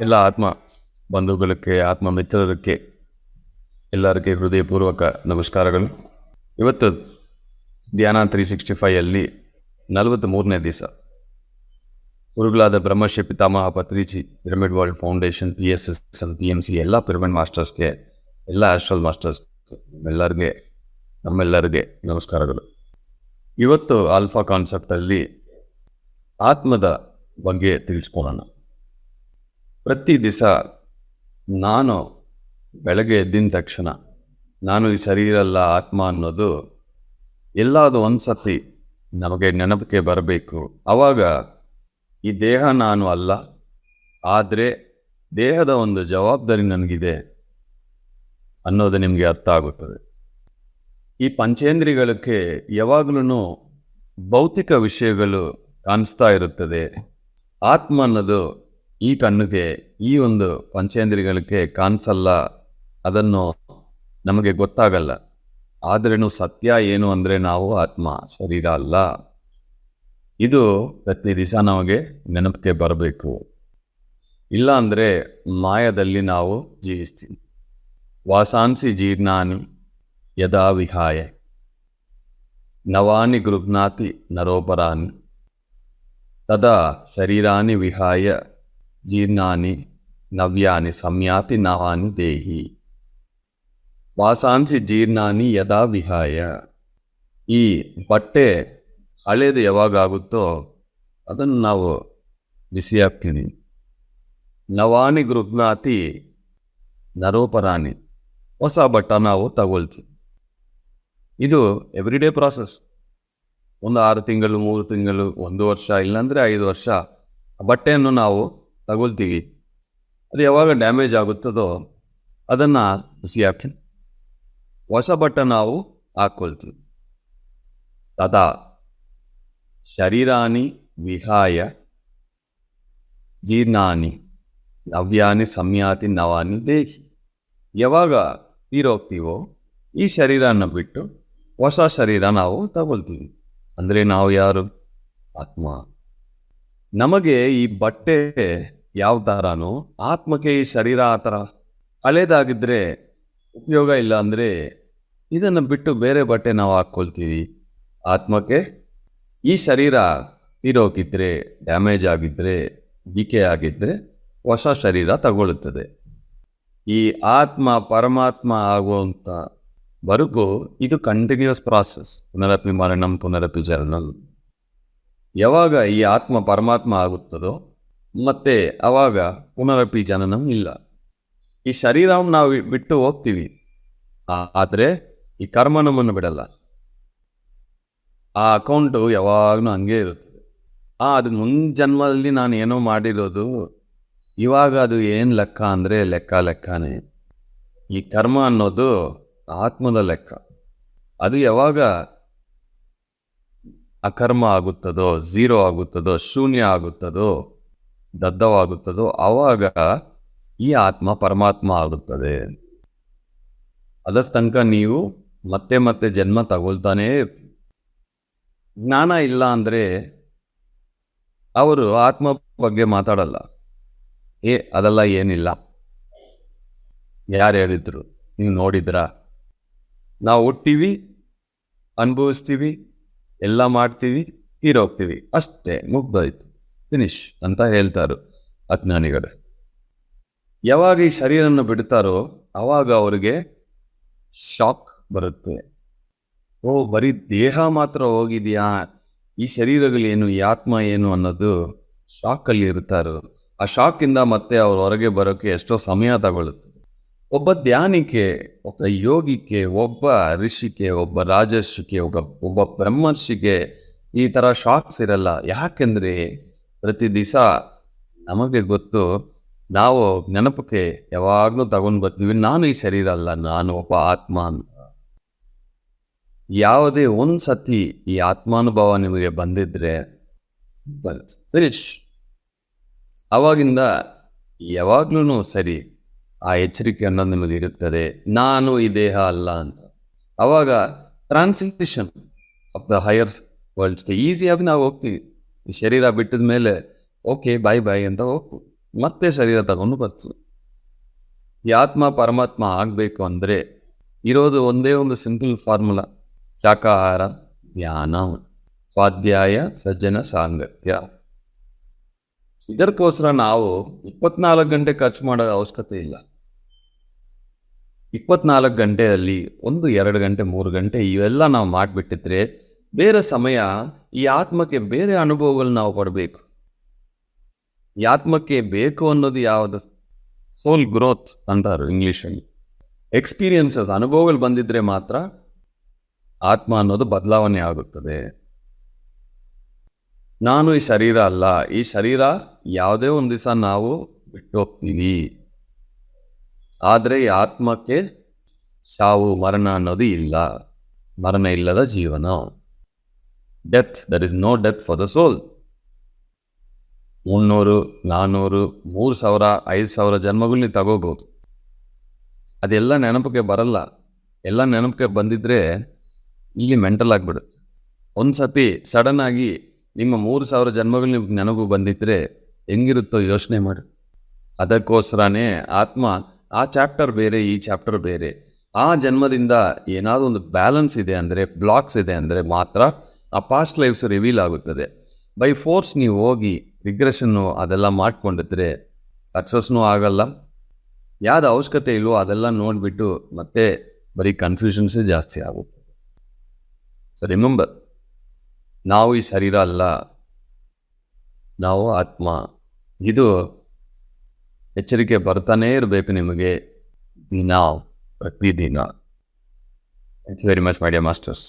ಎಲ್ಲ ಆತ್ಮ ಬಂಧುಗಳಿಗೆ ಆತ್ಮ ಮಿತ್ರರಿಗೆ ಎಲ್ಲರಿಗೆ ಹೃದಯಪೂರ್ವಕ ನಮಸ್ಕಾರಗಳು. ಇವತ್ತು ಧ್ಯಾನ ತ್ರೀ ಸಿಕ್ಸ್ಟಿ ಫೈಯಲ್ಲಿ ನಲವತ್ತ್ ಮೂರನೇ ದಿವಸ. ಗುರುಗಳಾದ Brahmashri Pitamaha Patriji pyramid world foundation P S S N P M C ಎಲ್ಲ ಪಿರಮಿಡ್ ಮಾಸ್ಟರ್ಸ್ಗೆ ಎಲ್ಲ ಆಸ್ಟ್ರಲ್ ಮಾಸ್ಟರ್ಸ್ ಎಲ್ಲರಿಗೆ ನಮ್ಮೆಲ್ಲರಿಗೆ ನಮಸ್ಕಾರಗಳು. ಇವತ್ತು ಆಲ್ಫಾ ಕಾನ್ಸೆಪ್ಟಲ್ಲಿ ಆತ್ಮದ ಬಗ್ಗೆ ತಿಳಿಸ್ಕೊಳ್ಳೋಣ ಪ್ರತಿ ದಿವಸ ನಾನು ಬೆಳಗ್ಗೆ ಎದ್ದಿನ ತಕ್ಷಣ ನಾನು ಈ ಶರೀರ ಅಲ್ಲ ಆತ್ಮ ಅನ್ನೋದು ಎಲ್ಲಾದರೂ ಒಂದು ಸತಿ ನಮಗೆ ನೆನಪಿಗೆ ಬರಬೇಕು. ಆವಾಗ ಈ ದೇಹ ನಾನು ಅಲ್ಲ, ಆದರೆ ದೇಹದ ಒಂದು ಜವಾಬ್ದಾರಿ ನನಗಿದೆ ಅನ್ನೋದು ನಿಮಗೆ ಅರ್ಥ ಆಗುತ್ತದೆ. ಈ ಪಂಚೇಂದ್ರಿಯಗಳಕ್ಕೆ ಯಾವಾಗಲೂ ಭೌತಿಕ ವಿಷಯಗಳು ಕಾಣಿಸ್ತಾ ಇರುತ್ತದೆ. ಆತ್ಮ ಅನ್ನೋದು ಈ ಕಣ್ಣಿಗೆ, ಈ ಒಂದು ಪಂಚೇಂದ್ರಿಯಗಳಿಗೆ ಕಾಣಿಸಲ್ಲ, ಅದನ್ನು ನಮಗೆ ಗೊತ್ತಾಗಲ್ಲ. ಆದ್ರೂ ಸತ್ಯ ಏನು ಅಂದರೆ ನಾವು ಆತ್ಮ, ಶರೀರ ಅಲ್ಲ. ಇದು ಪ್ರತಿ ದಿವಸ ನಮಗೆ ನೆನಪಿಗೆ ಬರಬೇಕು. ಇಲ್ಲ ಅಂದರೆ ಮಾಯದಲ್ಲಿ ನಾವು ಜೀವಿಸ್ತೀವಿ. ವಾಸಾಂಸಿ ಜೀರ್ಣಾನಿ ಯದಾ ವಿಹಾಯ. ನವಾನಿ ಗೃಹ್ನಾತಿ ನರೋಪರಾನಿ. ತದಾ ಶರೀರಾನಿ ವಿಹಾಯ ಜೀರ್ಣಾನಿ ನವ್ಯಾನಿ ಸಂಯಾತಿ ನವಾನಿ ದೇಹಿ. ವಾಸಾಂಸಿ ಜೀರ್ಣಾನಿ ಯದಾ ವಿಹಾಯ. ಈ ಬಟ್ಟೆ ಹಳೇದು ಯಾವಾಗುತ್ತೋ ಅದನ್ನು ನಾವು ಬಿಸಿ ಹಾಕ್ತೀನಿ ನವಾನಿ ಗೃಹ್ನಾತಿ ನರೋಪರಾಣಿ. ಹೊಸ ಬಟ್ಟ ನಾವು ತಗೊಳ್ತೀವಿ. ಇದು ಎವ್ರಿಡೇ ಪ್ರಾಸೆಸ್ ಒಂದು ಆರು ತಿಂಗಳು, ಮೂರು ತಿಂಗಳು, ಒಂದು ವರ್ಷ, ಇಲ್ಲಾಂದರೆ ಐದು ವರ್ಷ ಬಟ್ಟೆಯನ್ನು ನಾವು ತಗೊಳ್ತೀವಿ. ಅದು ಯಾವಾಗ ಡ್ಯಾಮೇಜ್ ಆಗುತ್ತದೋ ಅದನ್ನು ಬಿಸಿ ಹಾಕಿ ಹೊಸ ಬಟ್ಟೆ ನಾವು ಹಾಕ್ಕೊಳ್ತೀವಿ ತದಾ ಶರೀರಾನಿ ವಿಹಾಯ ಜೀರ್ಣಾನಿ ನವ್ಯಾನಿ ಸಂಯಾತಿ ನವಾನಿ ದೇಹಿ. ಯಾವಾಗ ತೀರೋಗ್ತೀವೋ ಈ ಶರೀರನ ಬಿಟ್ಟು ಹೊಸ ಶರೀರ ನಾವು ತಗೊಳ್ತೀವಿ. ಅಂದರೆ ನಾವು ಯಾರು? ಆತ್ಮ. ನಮಗೆ ಈ ಬಟ್ಟೆ ಯಾವ ಥರನೋ ಆತ್ಮಕ್ಕೆ ಈ ಶರೀರ ಆ ಥರ ಹಳೇದಾಗಿದ್ದರೆ ಉಪಯೋಗ ಇಲ್ಲ ಅಂದರೆ ಇದನ್ನು ಬಿಟ್ಟು ಬೇರೆ ಬಟ್ಟೆ ನಾವು ಹಾಕ್ಕೊಳ್ತೀವಿ. ಆತ್ಮಕ್ಕೆ ಈ ಶರೀರ ತೀರೋಗಿದ್ದರೆ ಡ್ಯಾಮೇಜ್ ಆಗಿದ್ದರೆ ಡಿಕೆ ಆಗಿದ್ದರೆ ಹೊಸ ಶರೀರ ತಗೊಳ್ಳುತ್ತದೆ. ಈ ಆತ್ಮ, ಪರಮಾತ್ಮ ಆಗುವಂಥ ವರೆಗೂ ಇದು ಕಂಟಿನ್ಯೂಸ್ ಪ್ರಾಸೆಸ್ ಪುನರಪಿ ಮರಣಂ ಪುನರಪಿ ಜರ್ನಲ್ ಯಾವಾಗ ಈ ಆತ್ಮ, ಪರಮಾತ್ಮ ಆಗುತ್ತದೋ ಮತ್ತೆ ಅವಾಗ ಪುನರಪಿ ಜನನಂ ಇಲ್ಲ. ಈ ಶರೀರವನ್ನು ನಾವು ಬಿಟ್ಟು ಹೋಗ್ತೀವಿ. ಆದರೆ ಈ ಕರ್ಮ ನಮ್ಮನ್ನು ಬಿಡಲ್ಲ. ಆ ಅಕೌಂಟು ಯಾವಾಗಲೂ ಹಂಗೆ ಇರುತ್ತದೆ. ಆ ಅದು ಮುನ್ ಜನ್ಮದಲ್ಲಿ ನಾನು ಏನೋ ಮಾಡಿರೋದು, ಇವಾಗ ಅದು ಏನು ಲೆಕ್ಕ ಅಂದರೆ ಲೆಕ್ಕ ಲೆಕ್ಕನೇ. ಈ ಕರ್ಮ ಅನ್ನೋದು ಆತ್ಮದ ಲೆಕ್ಕ. ಅದು ಯಾವಾಗ ಅಕರ್ಮ ಆಗುತ್ತದೋ ಝೀರೋ ಆಗುತ್ತದೋ, ಶೂನ್ಯ ಆಗುತ್ತದೋ ದದ್ದವಾಗುತ್ತದೋ ಆವಾಗ ಈ ಆತ್ಮ ಪರಮಾತ್ಮ ಆಗುತ್ತದೆ. ಅದರ ತನಕ ನೀವು ಮತ್ತೆ ಮತ್ತೆ ಜನ್ಮ ತಗೊಳ್ತಾನೇ ಜ್ಞಾನ ಇಲ್ಲ ಅಂದರೆ ಅವರು ಆತ್ಮ ಬಗ್ಗೆ ಮಾತಾಡಲ್ಲ. ಏ, ಅದೆಲ್ಲ ಏನಿಲ್ಲ. ಯಾರು ಹೇಳಿದ್ರು? ನೀವು ನೋಡಿದ್ರಾ? ನಾವು ಹುಟ್ಟಿವಿ, ಅನುಭವಿಸ್ತೀವಿ, ಎಲ್ಲ ಮಾಡ್ತೀವಿ, ತೀರೋಗ್ತೀವಿ. ಅಷ್ಟೇ, ಮುಗ್ದೋಯ್ತು. ಫಿನಿಶ್ ಅಂತ ಹೇಳ್ತಾರೆ ಅಜ್ಞಾನಿಗಳು. ಯಾವಾಗ ಈ ಶರೀರನ್ನು ಬಿಡ್ತಾರೋ ಆವಾಗ ಅವರಿಗೆ ಶಾಕ್ ಬರುತ್ತೆ. ಓ, ಬರೀ ದೇಹ ಮಾತ್ರ ಹೋಗಿದೆಯಾ? ಈ ಶರೀರಗಳೇನು ಈ ಆತ್ಮ ಏನು ಅನ್ನೋದು ಶಾಕಲ್ಲಿ ಇರ್ತಾರೋ. ಆ ಶಾಕಿಂದ ಮತ್ತೆ ಅವ್ರ ಹೊರಗೆ ಬರೋಕ್ಕೆ ಎಷ್ಟೋ ಸಮಯ ತಗೊಳ್ಳುತ್ತೆ ಒಬ್ಬ ಧ್ಯಾನಿಕೆ, ಒಬ್ಬ ಯೋಗಿಕೆ, ಒಬ್ಬ ಋಷಿಕೆ, ಒಬ್ಬ ರಾಜರ್ಷಿಗೆ ಒಬ್ಬ ಒಬ್ಬ ಬ್ರಹ್ಮರ್ಷಿಗೆ ಈ ಥರ ಶಾಕ್ಸ್ ಇರಲ್ಲ. ಯಾಕೆಂದರೆ ಪ್ರತಿ ದಿವಸ ನಮಗೆ ಗೊತ್ತು, ನಾವು ನೆನಪಕ್ಕೆ ಯಾವಾಗಲೂ ತಗೊಂಡು ಬರ್ತೀವಿ. ನಾನು ಈ ಶರೀರ ಅಲ್ಲ, ನಾನು ಒಬ್ಬ ಆತ್ಮ ಅಂತ. ಯಾವುದೇ ಒಂದು ಸತಿ ಈ ಆತ್ಮಾನುಭವ ನಿಮಗೆ ಬಂದಿದ್ರೆ ಫಿನಿಶ್ ಅವಾಗಿಂದ ಯಾವಾಗ್ಲೂ ಸರಿ ಆ ಎಚ್ಚರಿಕೆ ಅನ್ನೋದು ನಿಮಗೆ ಇರುತ್ತದೆ. ನಾನು ಈ ದೇಹ ಅಲ್ಲ ಅಂತ. ಅವಾಗ ಟ್ರಾನ್ಸ್ಲೇಷನ್ ಆಫ್ ದ ಹೈಯರ್ ವರ್ಲ್ಡ್ಸ್ಗೆ ಈಸಿಯಾಗಿ ನಾವು ಹೋಗ್ತೀವಿ. ಶರೀರ ಬಿಟ್ಟಿದ ಮೇಲೆ, ಓಕೆ ಬಾಯ್ ಬಾಯ್ ಅಂತ ಹೋಗ್ತು. ಮತ್ತೆ ಶರೀರ ತಗೊಂಡು ಬರ್ತು. ಈ ಆತ್ಮ ಪರಮಾತ್ಮ ಆಗಬೇಕು ಅಂದರೆ ಇರೋದು ಒಂದೇ ಒಂದು ಸಿಂಪಲ್ ಫಾರ್ಮುಲಾ ಶಾಖಾಹಾರ, ಧ್ಯಾನ, ಸ್ವಾಧ್ಯಾಯ, ಸಜ್ಜನ, ಸಾಂಗತ್ಯ. ಇದಕ್ಕೋಸ್ಕರ ನಾವು ಇಪ್ಪತ್ನಾಲ್ಕು ಗಂಟೆ ಖರ್ಚು ಮಾಡೋ ಅವಶ್ಯಕತೆ ಇಲ್ಲ. ಇಪ್ಪತ್ನಾಲ್ಕು ಗಂಟೆಯಲ್ಲಿ ಒಂದು, ಎರಡು ಗಂಟೆ, ಮೂರು ಗಂಟೆ ಇವೆಲ್ಲ ನಾವು ಮಾಡಿಬಿಟ್ಟಿದ್ರೆ ಬೇರೆ ಸಮಯ ಈ ಆತ್ಮಕ್ಕೆ ಬೇರೆ ಅನುಭವಗಳು ನಾವು ಕೊಡಬೇಕು. ಈ ಆತ್ಮಕ್ಕೆ ಬೇಕು ಅನ್ನೋದು ಯಾವುದು? ಸೋಲ್ ಗ್ರೋತ್ ಅಂತಾರೆ ಇಂಗ್ಲೀಷಲ್ಲಿ. ಎಕ್ಸ್ಪೀರಿಯನ್ಸಸ್ ಅನುಭವಗಳು ಬಂದಿದ್ರೆ ಮಾತ್ರ ಆತ್ಮ ಅನ್ನೋದು ಬದಲಾವಣೆ ಆಗುತ್ತದೆ. ನಾನು ಈ ಶರೀರ ಅಲ್ಲ, ಈ ಶರೀರ ಯಾವುದೇ ಒಂದು ದಿವಸ ನಾವು ಬಿಟ್ಟು ಹೋಗ್ತೀವಿ. ಆದರೆ ಈ ಆತ್ಮಕ್ಕೆ ಸಾವು ಮರಣ ಅನ್ನೋದು ಇಲ್ಲ. ಮರಣ ಇಲ್ಲದ ಜೀವನ. Death there is no death for the soul ಮುನ್ನೂರು ನಾನ್ನೂರು ಮೂರು ಸಾವಿರ, ಐದು ಸಾವಿರ ಜನ್ಮಗಳು ನೀವು ತಗೋಬೋದು. ಅದೆಲ್ಲ ನೆನಪಿಗೆ ಬರಲ್ಲ. ಎಲ್ಲ ನೆನಪಿಗೆ ಬಂದಿದ್ರೆ ಇಲ್ಲಿ ಮೆಂಟಲ್ ಆಗಿಬಿಡುತ್ತೆ. ಒಂದು ಸತಿ ಸಡನ್ ಆಗಿ ನಿಮ್ಮ ಮೂರು ಸಾವಿರ ಜನ್ಮಗಳು ನಿಮ್ಗೆ ನೆನಪು ಬಂದಿದ್ರೆ ಹೆಂಗಿರುತ್ತೋ ಯೋಚನೆ ಮಾಡಿ. ಅದಕ್ಕೋಸ್ಕರನೇ ಆತ್ಮ, ಆ ಚಾಪ್ಟರ್ ಬೇರೆ, ಈ ಚಾಪ್ಟರ್ ಬೇರೆ. ಆ ಜನ್ಮದಿಂದ ಏನಾದರೂ ಒಂದು ಬ್ಯಾಲೆನ್ಸ್ ಇದೆ ಅಂದರೆ ಬ್ಲಾಕ್ಸ್ ಇದೆ ಅಂದರೆ ಮಾತ್ರ ಆ ಪಾಸ್ಟ್ ಲೈಫ್ಸ್ ರಿವೀಲ್ ಆಗುತ್ತದೆ. ಬೈ ಫೋರ್ಸ್ ನೀವು ಹೋಗಿ ರಿಗ್ರೆಷನ್ನು ಅದೆಲ್ಲ ಮಾಡಿಕೊಂಡಿದ್ರೆ ಸಕ್ಸಸ್ನೂ ಆಗಲ್ಲ. ಯಾವ್ದು ಅವಶ್ಯಕತೆ ಇಲ್ವೋ ಅದೆಲ್ಲ ನೋಡಿಬಿಟ್ಟು ಮತ್ತೆ ಬರೀ ಕನ್ಫ್ಯೂಷನ್ಸೇ ಜಾಸ್ತಿ ಆಗುತ್ತೆ. ಸೊ ರಿಮೆಂಬರ್ ನಾವು ಈ ಶರೀರ ಅಲ್ಲ, ನಾವು ಆತ್ಮ. ಇದು ಎಚ್ಚರಿಕೆ ಬರ್ತಾನೇ ಇರಬೇಕು ನಿಮಗೆ ದಿನ, ಪ್ರತಿದಿನ. Thank you very much my dear masters